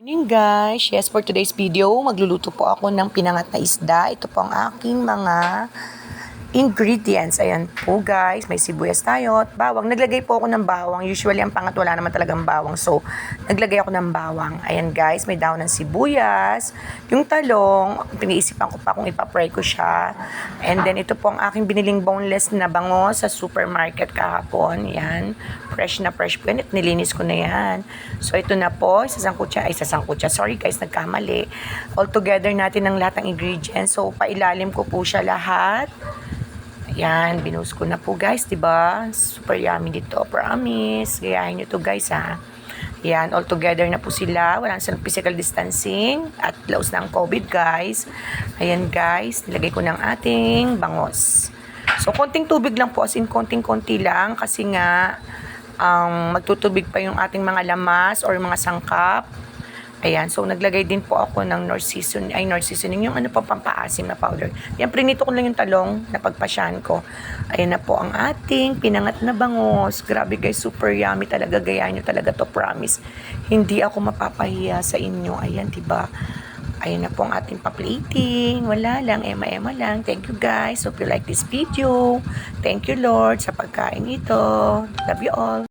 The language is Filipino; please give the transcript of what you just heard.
morning guys! Yes, for today's video, magluluto po ako ng pinangat na isda. Ito po ang aking mga ingredients. Ayan po guys, may sibuyas tayo at bawang. Naglagay po ako ng bawang. Usually ang pangat wala naman talagang bawang. So, naglagay ako ng bawang. Ayan guys, may daon ng sibuyas. Yung talong, piniisipan ko pa kung ipapray ko siya. And then ito po ang aking biniling boneless na bango sa supermarket kahapon. Yan, fresh na fresh po yan at nilinis ko na yan. So ito na po, isasangkutsa, ay isasangkutsa. Sorry guys, nagkamali. All together natin ang lahat ng ingredients. So pailalim ko po siya lahat. Ayan, binus ko na po guys, 'di ba? Super yummy dito, promise. Gayahin niyo to guys ha. Ayan, all together na po sila. Walang silang physical distancing at close na COVID guys. Ayan guys, nilagay ko ng ating bangos. So, konting tubig lang po, as in konting-konti lang kasi nga ang magtutubig pa yung ating mga lamas or mga sangkap. Ayan, so naglagay din po ako ng North Season, ay North Seasoning, yung ano pa pampaasim na powder. Yan, prinito ko lang yung talong na pagpasyan ko. Ayan na po ang ating pinangat na bangos. Grabe guys, super yummy talaga. Gayahin nyo talaga to, promise. Hindi ako mapapahiya sa inyo. Ayan, diba? Ayan na po ang ating pa-plating. Wala lang, ema-ema lang. Thank you guys. Hope you like this video. Thank you Lord sa pagkain ito. Love you all.